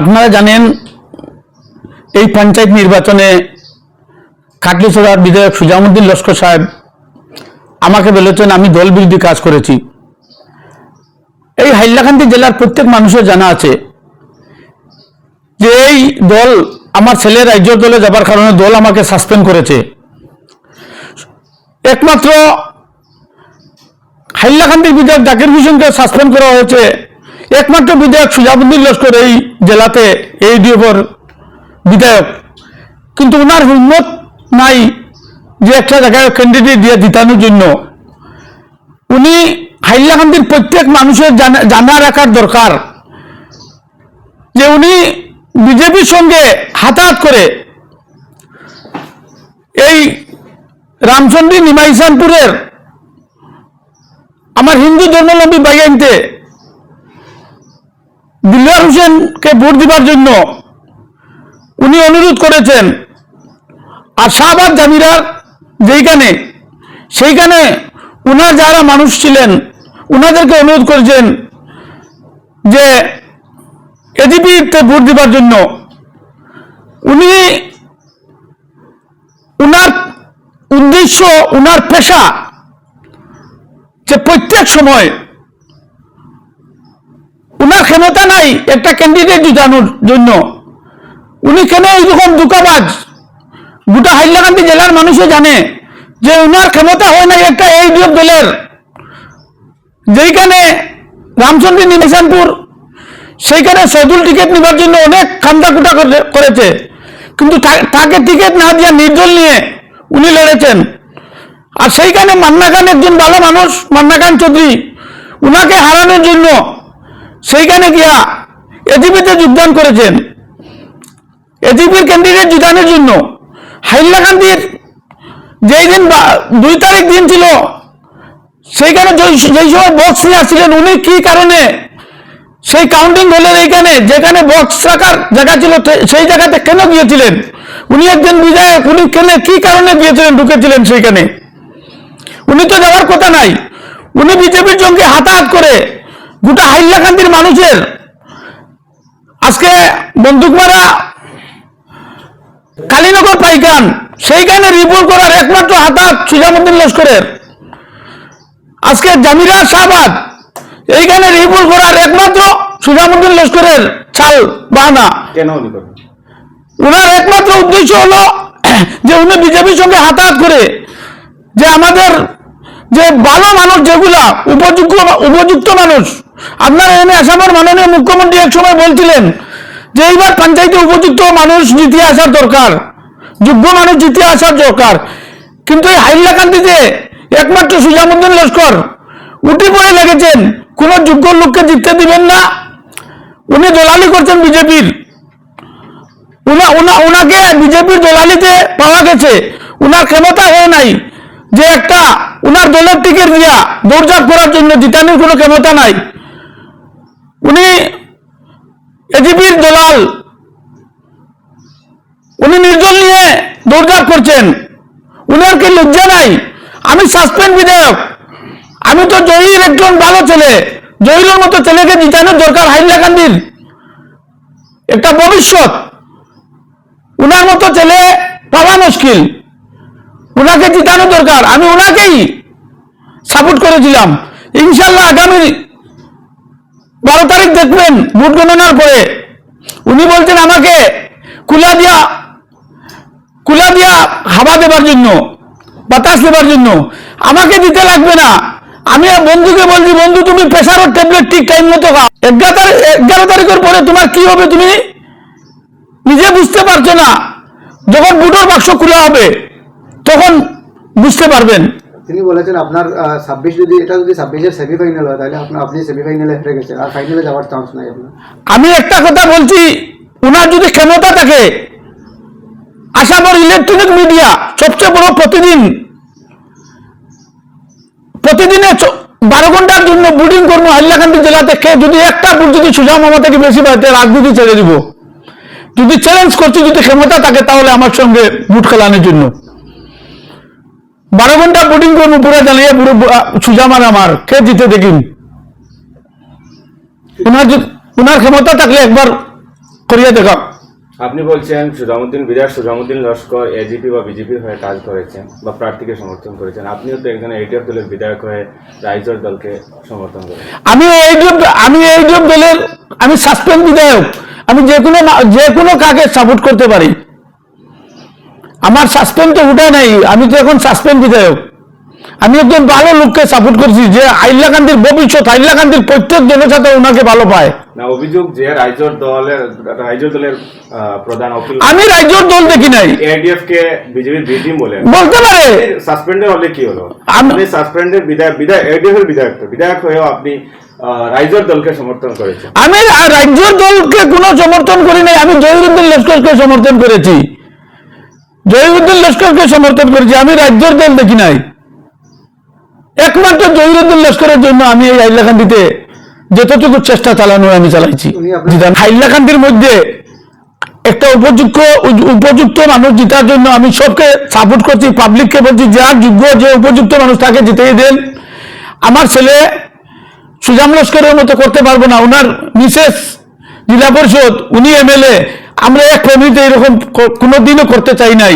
আপনারা জানেন এই পঞ্চায়েত নির্বাচনে কাটলিছড়ার বিধায়ক সুজামুদ্দিন লস্কর সাহেব আমাকে বলেছেন, আমি দল বিরোধী কাজ করেছি। এই হাইলাকান্দি জেলার প্রত্যেক মানুষের জানা আছে যে এই দল আমার ছেলে রাজ্য দলে যাবার কারণে দল আমাকে সাসপেন্ড করেছে। একমাত্র হাইলাকান্দির বিধায়ক জাকির হোসেনকে সাসপেন্ড করা হয়েছে। একমাত্র বিধায়ক সুজাবুদ্দিন লস্কর এই জেলাতে, এই বিধায়ক। কিন্তু ওনার হিম্মত নাই যে একটা জায়গায় ক্যান্ডিডেট দিয়ে জিতানোর জন্য। উনি হাইলাকান্দির প্রত্যেক মানুষের জানা- রাখার দরকার। যে উনি বিজেপির সঙ্গে হাতাহাত করে এই রামচন্দ্রী নিমাইসানপুরের আমার হিন্দু ধর্মাবলম্বী ভাই দিলওয়ার হোসেনকে ভোট দিবার জন্য উনি অনুরোধ করেছেন। আর শাহবাগ জামিরার যেইখানে, সেইখানে উনার যারা মানুষ ছিলেন, উনাদেরকে অনুরোধ করেছেন যে এজিপিতে ভোট দিবার জন্য। উনি উনার উদ্দেশ্য, উনার পেশা যে প্রত্যেক সময় উনার ক্ষমতা নাই, একটা ক্যান্ডিডেট জিতানোর জন্য। উনি কেন এইরকম দুকাবাজ? গোটা হাইলাকান্দি জেলার মানুষও জানে যে উনার ক্ষমতা হয় নাই একটা এই দলের। যেইখানে রামচন্দ্র নিমিশানপুর সেইখানে সদুল টিকিট নেবার জন্য অনেক খান্দাকুটা করে- করেছে। কিন্তু তাকে টিকিট না দিয়ে নির্দল নিয়ে উনি লড়েছেন। আর সেইখানে মান্না খান একজন ভালো মানুষ, মান্না খান চৌধুরী, উনাকে হারানোর জন্য সেইখানে গিয়া এজিপিতে যোগদান করেছেন। এজিপির ক্যান্ডিডেট জিতানোর জন্য হাইলাকান্দির যেই দিন দুই তারিখ দিন ছিল, সেইখানে যেই- সময় বক্স নিয়ে আসছিলেন, উনি কি কারণে সেই কাউন্টিং হলের এইখানে, যেখানে বক্স রাখার জায়গা ছিল সেই জায়গাতে কেন গিয়েছিলেন? উনি একজন বিধায়ক, উনি কেন কি কারণে গিয়েছিলেন, ঢুকেছিলেন সেইখানে? উনি তো যাওয়ার কথা নাই। উনি বিজেপির সঙ্গে হাতাহাত করে গোটা হাইলাকান্দির মানুষের। আজকে বন্দুক মারা কালীনগর পাইকান সেইখানে রিপোর্ট করার একমাত্র হাতাহাত সুজামুদ্দিন লস্করের। আজকে জামিরা শাহবাদ এইখানে রিপোর্ট করার একমাত্র সুজামুদ্দিন লস্করের চাল বাহানা। কেন ওনার একমাত্র উদ্দেশ্য হলো যে উনি বিজেপির সঙ্গে হাতাহাত করে যে আমাদের যে ভালো মানুষ যেগুলা উপযুক্ত উপযুক্ত মানুষ আপনার এখানে আসামের মাননীয় মুখ্যমন্ত্রী এক সময় বলছিলেন যে এইবার পঞ্চায়েতে উপযুক্ত মানুষ জিতিয়ে আসার দরকার, যোগ্য মানুষ জিতিয়ে আসার দরকার। কিন্তু এই হাইলাকান্দিতে একমাত্র সুজামুদ্দিন লস্কর উঠে পড়ে লেগেছেন, কোন যোগ্য লোককে জিততে দিবেন না। উনি দলালি করছেন বিজেপির। উনাকে বিজেপির দলালিতে পাওয়া গেছে। উনার ক্ষমতা হয়ে নাই যে একটা, উনার দলের টিকিট দিয়া দৌড়ঝাঁপ করার জন্য জিতানির কোনো ক্ষমতা নাই। এজিপির দলাল। উনি নির্জন নিয়ে দৌড়ঝাঁপ করছেন। উনার কি লজ্জা নাই। আমি সাসপেন্ড বিধায়ক। আমি তো জয়ীর একজন ভালো ছেলে। জয়ীরের মতো ছেলেকে জিতানোর দরকার হাইলাকান্দির একটা ভবিষ্যৎ। উনার মতো ছেলে পাওয়া মুশকিল। উনাকে জিতানো দরকার। আমি উনাকেই সাপোর্ট করেছিলাম। ইনশাল্লাহ আগামী বারো তারিখ দেখবেন, ভোট গণনার পরে। উনি বলছেন আমাকে কুলা দিয়া কুলা দিয়া হাওয়া দেবার জন্য, বাতাস দেবার জন্য। আমাকে দিতে লাগবে না। আমি বন্ধুকে বলছি, বন্ধু, তুমি প্রেশারের ট্যাবলেট ঠিক টাইম মতো খাও। এগারো তারিখ, এগারো তারিখের পরে তোমার কি হবে তুমি নিজে বুঝতে পারছ না। যখন বুটোর বাক্স খোলা হবে, তখন বুঝতে পারবেন। তিনি বলেছেন, আপনার ছাব্বিশ যদি, এটা যদি ছাব্বিশের সেমিফাইনাল হয়, তাহলে আপনার আপনি সেমিফাইনালে হেরে গেছেন। আর ফাইনালে যাওয়ার চান্স নাই আপনার। আমি একটা কথা বলছি ওনার যদি ক্ষমতা থাকে, আসামের ইলেকট্রনিক মিডিয়া সবচেয়ে বড় প্রতিদিন, প্রতিদিনে বারো ঘণ্টার জন্য বুটিং করব হাইলাকান্দি জেলাতে, কে যদি একটা বুট যদি সুজা মামা থেকে বেশি তাহলে রাজনীতি ছেড়ে দিব। যদি চ্যালেঞ্জ করছি, যদি ক্ষমতা থাকে, তাহলে আমার সঙ্গে বুট খেলানোর জন্য। বারো ঘণ্টা বুটিং করব পুরো জ্বালিয়ে পুরো সুজা মার আমার কে জিতে দেখিন। ওনার যদি- ওনার ক্ষমতা থাকলে একবার করিয়া দেখাও। আপনি বলছেন সুজামুদ্দিন বিরাট সুজামুদ্দিন লস্কর এজিপি বা বিজেপির হয়ে কাজ করেছেন বা প্রার্থীকে সমর্থন করেছেন। আপনিও তো একজন এডিএফ দলের বিধায়ক হয়ে রাইজর দলকে সমর্থন করেন আমি এই আমি এই দলের আমি সাসপেন্ড বিধায়ক। আমি যে কোনো যে কোনো কাকে সাপোর্ট করতে পারি। আমার সাসপেন্ড তো উঠে নাই আমি তো এখন সাসপেন্ড বিধায়ক আমি একজন ভালো লোককে সাপোর্ট করছি যে হাইলাকান্দির ভবিষ্যৎ হাইলাকান্দির প্রত্যেক জনসাধারণ ওনাকে ভালো পায়। অভিযোগ যে রাইজর দলের রাইজর দলের প্রধান আমি রাজ্যর দল দেখি নাই। এডিএফ কে বিজেপির বি টিম বলেন বলতে পারে। হলে কি হলো? আপনি বিধায়ক বিধায়ক এডিএফ এর বিধায়ক তো বিধায়ক হয়েও আপনি রাইজর দলকে সমর্থন করেছেন। আমি রা- দলকে কোনো সমর্থন করি নাই আমি জহিরুদ্দিন লস্করকে সমর্থন করেছি। জহিরুদ্দিন লস্করকে সমর্থন করেছি আমি রাজ্যের দল দেখি নাই। একমাত্র জহিরুদ্দিন লস্করের জন্য আমি এই হাইলাকান্দিতে যতটুকু চেষ্টা চালানো আমি চালাইছি। হাইলাকান্দির মধ্যে একটা উপযুক্ত উপযুক্ত মানুষ জিতার জন্য আমি সবকে সাপোর্ট করছি পাবলিককে বলছি যার যোগ্য যে উপযুক্ত মানুষ তাকে জিতেই দেন। আমার ছেলে সুজাম লস্করের মতো করতে পারব না ওনার মিসেস জেলা পরিষদ উনি এমএলএ। আমরা এক কমিউনিটি এরকম কোনো কোনোদিনও করতে চাই নাই।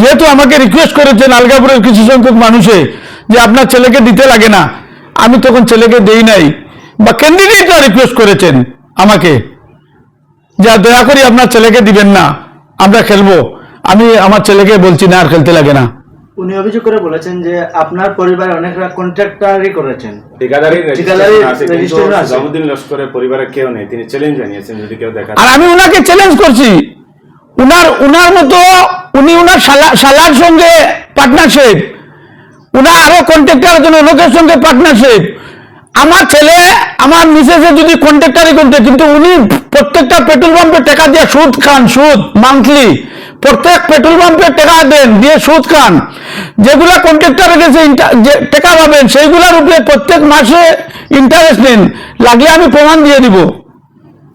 যেহেতু আমাকে রিকোয়েস্ট করেছেন আলগাপুরের কিছু সংখ্যক মানুষে যে আপনার ছেলেকে দিতে লাগে না, আমি তখন ছেলেকে দেই নাই। বা ক্যান্ডিডেটরা রিকোয়েস্ট করেছেন আমাকে যা দয়া করি আপনার ছেলেকে দিবেন না, আমরা খেলব। আমি আমার ছেলেকে বলছি, না, আর খেলতে লাগে না। উনি অভিযোগ করে বলেছেন যে আপনার পরিবারে অনেকরা কন্ট্রাক্টারই করেছেন। ঠিকাদারি ঠিকাদারি রেজিস্ট্রেশন আছে। সুজামুদ্দিন লস্করের পরিবারের কেউ নেই। তিনি চ্যালেঞ্জ জানিয়েছেন যদি কেউ দেখা আর আমি ওনাকে চ্যালেঞ্জ করছি। উনার উনার মতো উনি উনার শালা- শালার সঙ্গে পার্টনারশিপ উনার আরও কন্ট্রাক্টর জন্য লোকের সঙ্গে পার্টনারশিপ আমার ছেলে আমার মিসেসে যদি কন্ট্রাক্টারই করতে কিন্তু উনি প্রত্যেকটা পেট্রোল পাম্পে টাকা দিয়ে সুদ খান সুদ মান্থলি প্রত্যেক পেট্রোল পাম্পে টাকা দেন দিয়ে সুদ খান। যেগুলা ইন্টা- যে টাকা পাবেন সেইগুলোর উপরে প্রত্যেক মাসে ইন্টারেস্ট নেন। লাগলে আমি প্রমাণ দিয়ে দিব।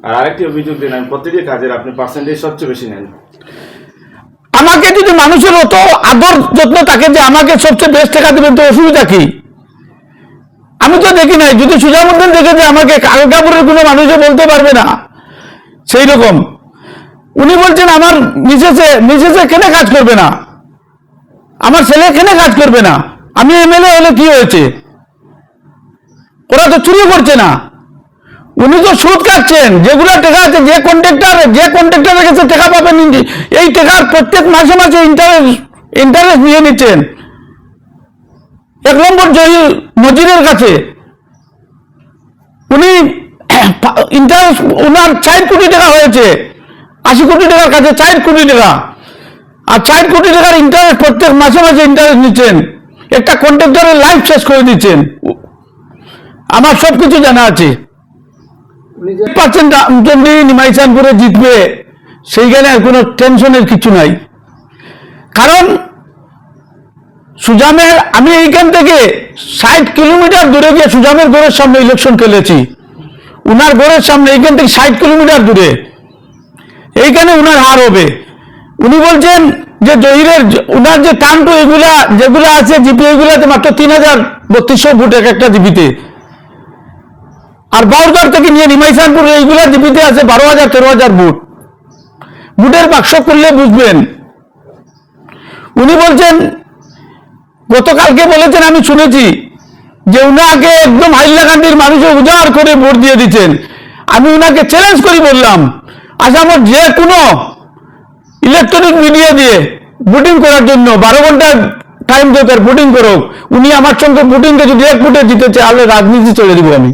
আর আরেকটি অভিযোগ দিলেন প্রতিটি কাজের আপনি পার্সেন্টেজ সবচেয়ে বেশি নেন। আমাকে যদি মানুষের অত আদর যত্ন থাকে যে আমাকে সবচেয়ে বেস্ট টাকা দেবেন তো অসুবিধা কি? আমি তো দেখি নাই। যদি সুজামুদ্দিন দেখে যে আমাকে কালকাপুরের কোনো মানুষও বলতে পারবে না, সেই রকম। উনি বলছেন, আমার মিসেসে মিসেসে কেনে কাজ করবে না? আমার ছেলে কেনে কাজ করবে না? আমি এমএলএ হলে কি হয়েছে? ওরা তো চুরি করছে না। উনি তো সুদ কাটছেন। যেগুলো টাকা আছে, যে কন্ট্রাক্টর যে কন্ট্রাক্টরের কাছে টাকা পাবেন, এই টাকার প্রত্যেক মাসে মাসে ইন্টারেস্ট ইন্টারেস্ট নিয়ে নিচ্ছেন। এক নম্বর জয়ী নজিরের কাছে। উনি ইন্টারেস্ট ওনার চার কোটি টাকা হয়েছে। আশি কোটি টাকার কাছে চার কোটি টাকা। আর চার কোটি টাকার ইন্টারেস্ট প্রত্যেক মাসে মাসে ইন্টারেস্ট নিচ্ছেন। একটা কন্ট্রাক্টরের লাইফ শেষ করে দিচ্ছেন। আমার সব কিছু জানা আছে। পার্সেন্ট রামচন্দ্রী নিমাইচানপুরে জিতবে, সেইখানে আর কোনো টেনশনের কিছু নাই। কারণ সুজামের, আমি এইখান থেকে ষাট কিলোমিটার দূরে গিয়ে সুজামের ঘরের সামনে ইলেকশন খেলেছি। উনার ঘরের সামনে, এইখান থেকে ষাট কিলোমিটার দূরে। এইখানে উনার হার হবে। উনি বলছেন যে জহিরের, উনার যে টান্টু এগুলা, যেগুলা আছে জিপি, এগুলাতে মাত্র তিন হাজার বত্রিশশো ভোট এক একটা জিপিতে। আর বাউরঘাট থেকে নিয়ে নিমাইসানপুর, এইগুলা জিপিতে আছে বারো হাজার, তেরো হাজার বুট বুটের বাক্স করলে বুঝবেন। উনি বলছেন গতকালকে বলেছেন আমি শুনেছি যে উনাকে একদম হাইলাকান্দির মানুষে উজাড় করে ভোট দিয়ে দিচ্ছেন। আমি উনাকে চ্যালেঞ্জ করি বললাম আসামত যে কোনো ইলেকট্রনিক মিডিয়া দিয়ে ভোটিং করার জন্য বারো ঘণ্টা টাইম দরকার ভোটিং করুক উনি আমার সঙ্গে ভোটিংকে যদি এক ভোটে জিতেছে তাহলে রাজনীতি চলে দিব আমি।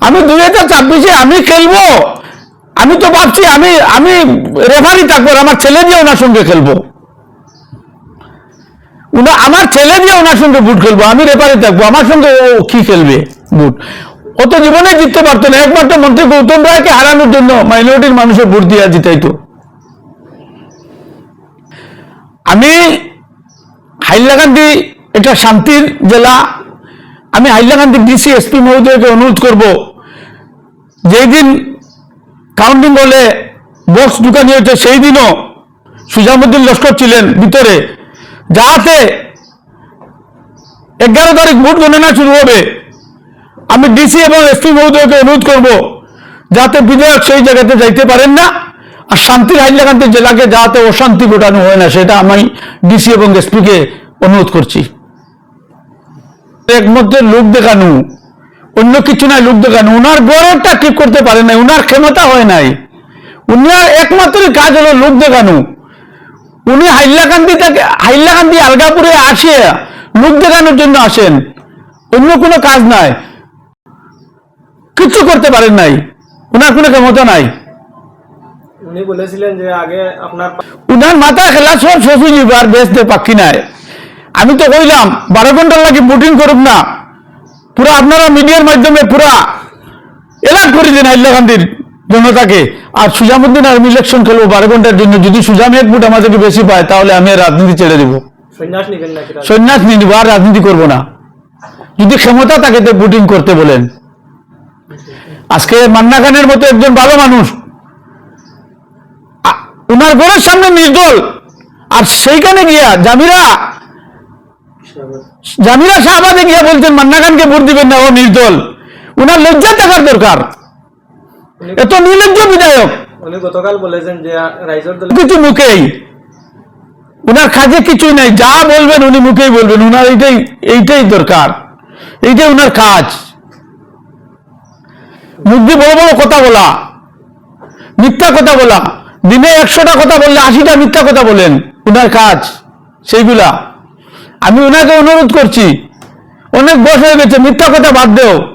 আমি দুই হাজার ছাব্বিশে আমি খেলব। আমি তো ভাবছি আমি আমি রেফারি থাকব আমার ছেলে দিয়ে ওনার সঙ্গে খেলব। উনা আমার ছেলে দিয়ে ওনার সঙ্গে বুট খেলব, আমি রেপারে থাকব, আমার সঙ্গে ও কি খেলবে বুট ও তো জীবনে জিততে পারতো না, একমাত্র মন্ত্রী গৌতম রায়কে হারানোর জন্য মাইনরিটির মানুষের ভোট দিয়ে জিতাইতো। আমি হাইলাকান্দি, এটা শান্তির জেলা, আমি হাইলাকান্দি ডিসি এসপি মহোদয়কে অনুরোধ করব, যেই দিন কাউন্টিং হলে বক্স ঢুকানি হয়েছে, সেই দিনও সুজামুদ্দিন লস্কর ছিলেন ভিতরে। যাহাতে এগারো তারিখ ভোট গণনা শুরু হবে। আমি ডিসি এবং এসপি মহোদয়কে অনুরোধ করব, যাতে বিধায়ক সেই জায়গাতে যাইতে পারেন না, আর শান্তির হাইলাকান্তি জেলাকে যাতে অশান্তি ঘটানো হয় না, সেটা আমি ডিসি এবং এসপিকে অনুরোধ করছি। একমধ্যে লোক দেখানো, অন্য কিছু নাই লোক দেখানো, উনার গড়েরটা ঠিক করতে পারে নাই, উনার ক্ষমতা হয় নাই। উনার একমাত্র কাজ হলো লোক দেখানো। উনি হাইলাকান্দি থেকে হাইলাকান্দি আলগাপুরে আসে লোক দেখানোর জন্য আসেন। অন্য কোনো কাজ নাই। কিছু করতে পারেন নাই। উনার কোনো ক্ষমতা নাই। উনি বলেছিলেন যে আগে আপনার উনার মাথা খেলা সব ফসি নিবার বেসতে পাক্ষি নাই। আমি তো কইলাম বারো ঘণ্টার লাগে বুটিং করুক না। পুরা আপনারা মিডিয়ার মাধ্যমে পুরা এলাট করে দিন হাইলাকান্দির। জনতাকে। আর সুজামুদ্দিন আর ইলেকশন খেলব বারো ঘণ্টার জন্য। যদি সুজাম এক ভোট আমাদেরকে বেশি পায় তাহলে আমি রাজনীতি ছেড়ে দেবো। সন্ন্যাস নিয়ে নিবো আর রাজনীতি করব না। যদি ক্ষমতা থাকে তো বুটিং করতে বলেন। আজকে মান্না খানের মতো একজন ভালো মানুষ। উনার ঘরের সামনে নির্দল। আর সেইখানে গিয়া জামিরা জামিরা শাহবাদে গিয়া বলছেন মান্না খানকে ভোট দিবেন না ও নির্দল। উনার লজ্জা থাকার দরকার। এত নির্লজ্জ বিধায়ক। উনি গতকাল বলেছেন যে রাইজর কিছু মুখেই। উনার কাজে কিছুই নাই। যা বলবেন উনি মুখেই বলবেন। উনার এইটাই এইটাই দরকার। এইটাই উনার কাজ। মুখ দিয়ে বড় বড় কথা বলা। মিথ্যা কথা বলা। দিনে একশোটা কথা বললে আশিটা মিথ্যা কথা বলেন। উনার কাজ। সেইগুলা। আমি উনাকে অনুরোধ করছি। অনেক বয়স হয়ে গেছে। মিথ্যা কথা বাদ দেও।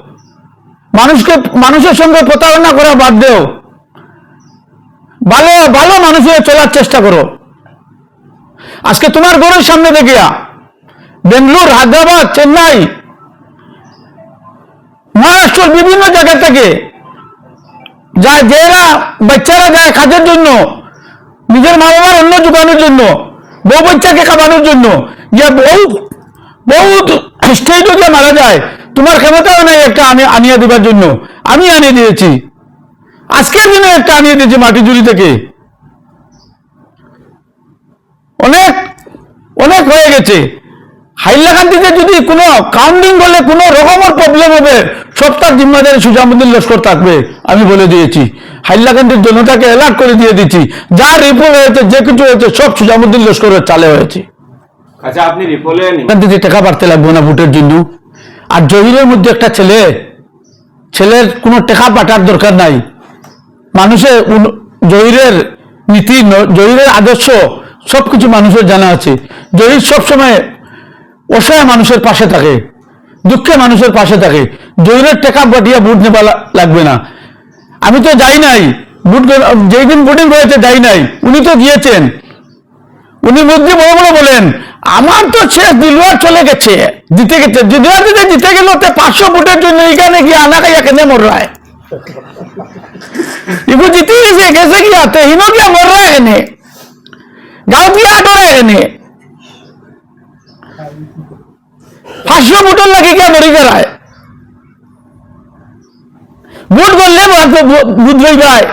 মানুষকে, মানুষের সঙ্গে প্রতারণা করা বাদ দেও। ভালো ভালো মানুষ হয়ে চলার চেষ্টা করো। আজকে তোমার ঘরের সামনে দেখিয়া, বেঙ্গলোর, হায়দ্রাবাদ, চেন্নাই মহারাষ্ট্রের বিভিন্ন জায়গা থেকে যায় যেরা বাচ্চারা যায় কাজের জন্য, নিজের মা বাবার অন্য জোগানোর জন্য বউ বাচ্চাকে খাওয়ানোর জন্য যে বহু বহুত স্টেজও যে মারা যায়। তোমার ক্ষমতাও নাই একটা আনি- আনিয়ে দেবার জন্য। আমি আনিয়ে দিয়েছি। আজকের দিনে একটা আনিয়ে দিয়েছি মাটিজুরি থেকে। অনেক অনেক হয়ে গেছে। হাইলাকান্দিতে যদি কোনো কাউন্টিং বলে কোনো রকমের প্রবলেম হবে সবটার জিম্মাদারি সুজামুদ্দিন লস্কর থাকবে আমি বলে দিয়েছি। হাইলাকান্দির জনতাকে অ্যালার্ট করে দিয়ে দিচ্ছি। যা রিপোর্ট হয়েছে যে কিছু হয়েছে সব সুজামুদ্দিন লস্করের চালে হয়েছে। আচ্ছা আপনি রিপোলে এখান টাকা বাড়তে লাগবে না ভোটের জন্য। আর জহিরের মধ্যে একটা ছেলে, ছেলের কোনো টাকা পাঠার দরকার নাই। মানুষের জহিরের নীতি, জহিরের আদর্শ, সবকিছু মানুষের জানা আছে। জহির সবসময় অসহায় মানুষের পাশে থাকে, দুঃখে মানুষের পাশে থাকে। জহিরের টেকা পাঠিয়ে ভোট নেওয়া লাগবে না। আমি তো যাই নাই, ভোট গ- যেই দিন ভোটিং হয়েছে যাই নাই। উনি তো গিয়েছেন। উনি মধ্যে বড় বড় বলেন আমার তো সে দিলুয়ার চলে গেছে, জিতে গেছে। দিলুয়ার যদি জিতে গেল, তো পাঁচশো ভোটের জন্য এখানে গিয়ে আনা খাইয়া কেনে মরায় ইগু জিতে গেছে গেছে গিয়া তো হিনো গিয়া এনে। গাঁও গিয়া আটরায় এনে। পাঁচশো ভোটের লাগে গিয়া মরি ভোট করলে বুধ রই যায়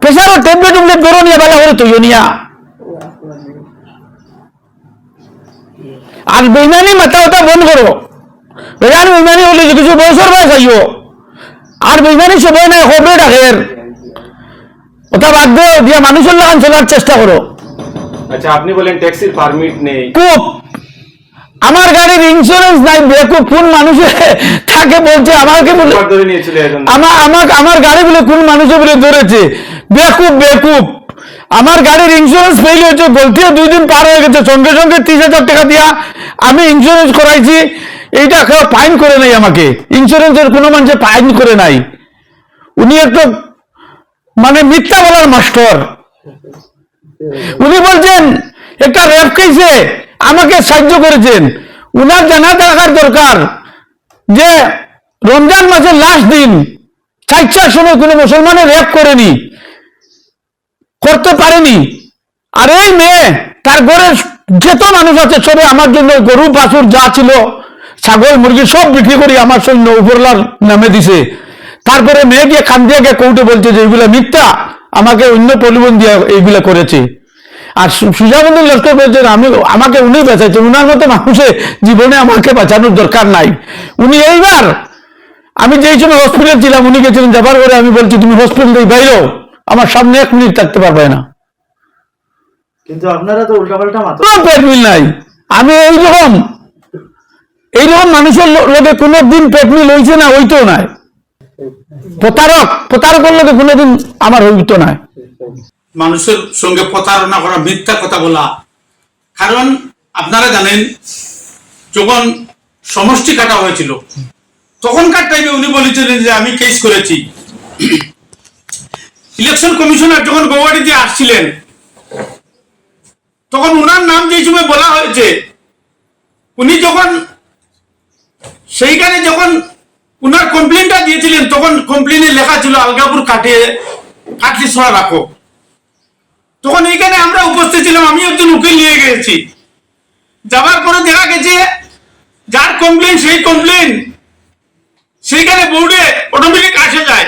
প্রেশারের ট্যাবলেট উবলেট গরো নিয়ে বালা হলে তুইও নিয়া। আর বেইমানি মাথা ওটা বন্ধ করো। বেজান বেইমানি হলে যে কিছু বছর বয়স আইও আর বেইমানি সবাই নাই হবে ডাকের ওটা বাদ দিও দিয়ে মানুষের লাগান চলার চেষ্টা করো। আচ্ছা আপনি বলেন ট্যাক্সির পারমিট নেই। খুব আমার গাড়ির ইন্স্যুরেন্স নাই বেকুব কোন মানুষে থাকে বলছে আমাকে বলে আমার আমার গাড়ি বলে কোন মানুষে বলে ধরেছে? বেকুব বেকুব আমার গাড়ির ইন্স্যুরেন্স ফেল হয়েছে গলতিও দুই দিন পার হয়ে গেছে, সঙ্গে সঙ্গে তিরিশ হাজার টাকা দিয়া আমি ইন্স্যুরেন্স করাইছি। এইটা কেউ ফাইন করে নাই আমাকে। ইন্স্যুরেন্সের কোনো মানুষে ফাইন করে নাই। উনি একটা মানে মিথ্যা বলার মাস্টার। উনি বলছেন, একটা রেপ কেসে আমাকে সাহায্য করেছেন। উনার জানা থাকার দরকার যে রমজান মাসের লাস্ট দিন, চারটার সময় কোনো মুসলমানের রেপ করেনি। করতে পারেনি। আর এই মেয়ে, তার ঘরের যত মানুষ আছে, সবে আমার জন্য গরু, বাছুর যা ছিল, ছাগল, মুরগি সব বিক্রি করি আমার সৈন্য উপরলার নামে দিছে। তারপরে মেয়ে গিয়ে কান্দিয়া গিয়ে কৌটে বলছে যে এইগুলা মিথ্যা। আমাকে অন্য পরিবহন দিয়ে এইগুলা করেছে। আর সু- সুজাবুদ্দিন লস্কর বলছেন আমি আমাকে উনি বাঁচাইছেন উনার মতো মানুষে জীবনে আমাকে বাঁচানোর দরকার নাই। উনি এইবার, আমি যেই সময় হসপিটাল ছিলাম, উনি গেছিলেন, যাবার পরে আমি বলছি, তুমি হসপিটাল থেকে বাইরেও আমার সামনে এক মিনিট থাকতে পারবে না। কিন্তু আপনারা তো উল্টাপাল্টা মাত্র কোনো পেট মিল নাই। আমি এইরকম এইরকম মানুষের লোকে কোনোদিন পেট মিল হয়েছে না হইতেও নাই। প্রতারক প্রতারকের লোকে কোনোদিন আমার হইতো নাই। মানুষের সঙ্গে প্রতারণা করা মিথ্যা কথা বলা। কারণ আপনারা জানেন যখন সমষ্টি কাটা হয়েছিল তখনকার টাইমে উনি বলেছিলেন যে আমি কেস করেছি। ইলেকশন কমিশনার যখন গৌহাটিতে আসছিলেন, তখন উনার নাম যে সময় বলা হয়েছে, উনি যখন সেইখানে যখন উনার কমপ্লেনটা দিয়েছিলেন, তখন কমপ্লেনে লেখা ছিল, আলগাপুর কাটিয়ে কাটলি ছড়া রাখো। তখন এইখানে আমরা উপস্থিত ছিলাম, আমি একজন উকিল নিয়ে গেছি। যাবার পরে দেখা গেছে, যার কমপ্লেন সেই কমপ্লেন সেইখানে বোর্ডে অটোমেটিক আসে যায়।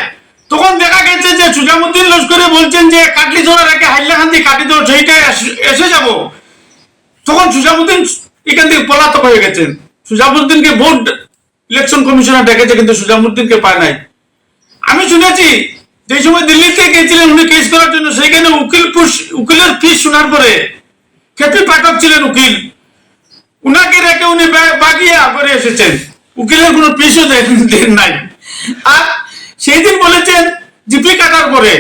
তখন দেখা গেছে যে সুজামুদ্দিন লস্করে বলছেন যে কাটলি ধরা রেখে হাইলাকান্দি কাটি দাও সেইটাই এসে যাব। তখন সুজামুদ্দিন এখান থেকে পলাতক হয়ে গেছেন। সুজামুদ্দিনকে ভোট ইলেকশন কমিশনার ডেকেছে, কিন্তু সুজামুদ্দিনকে পায় নাই। আমি শুনেছি, যে সময় দিল্লিতে গেছিলেন উনি কেস করার জন্য, সেখানে উকিল উকিলের ফিস শোনার পরে খেপি পাঠক ছিলেন উকিল। উনাকে রেখে উনি বাগিয়ে করে এসেছেন। উকিলের কোনো ফিসও দেন নাই। আর সেই দিন বলেছেন জিপি কাটার পরে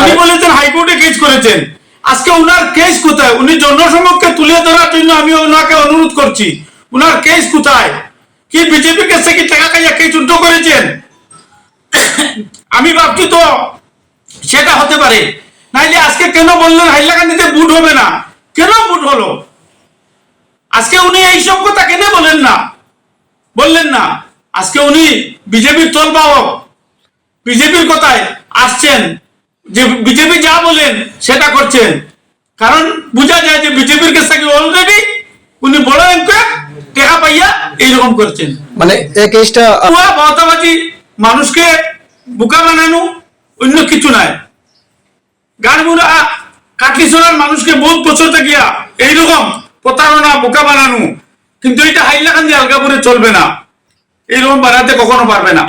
উনি বলেছেন হাইকোর্টে কেস করেছেন। আজকে উনার কেস কোথায়? উনি জনসমক্ষে তুলে ধরার জন্য আমি ওনাকে অনুরোধ করছি। উনার কেস কোথায়? কি বিজেপি কাছে কি টাকা খাইয়া কে যুদ্ধ করেছেন? আমি ভাবছি তো সেটা হতে পারে। নাইলে আজকে কেন বললেন হাইলাকান্দিতে বুট হবে না? কেন বুট হলো? আজকে উনি এইসব কথা কেন বলেন না? বললেন না। আজকে উনি বিজেপির তলবাহক। বিজেপির কথায় আসছেন যে বিজেপি যা বলেন সেটা করছেন। কারণ বোঝা যায় যে বিজেপির কাছে অলরেডি উনি বড় অঙ্কে টেকা পাইয়া এইরকম করছেন। মানে এই কেসটা মমতাবাজি মানুষকে বোকা বানানো অন্য কিছু নাই। গানমুরা কাটলি সোনার মানুষকে বহুত বছর থাকিয়া এইরকম প্রতারণা বোকা বানানো। কিন্তু এটা হাইলাকান্দি আলগাপুরে চলবে না। এইরকম বানাতে কখনো পারবে না।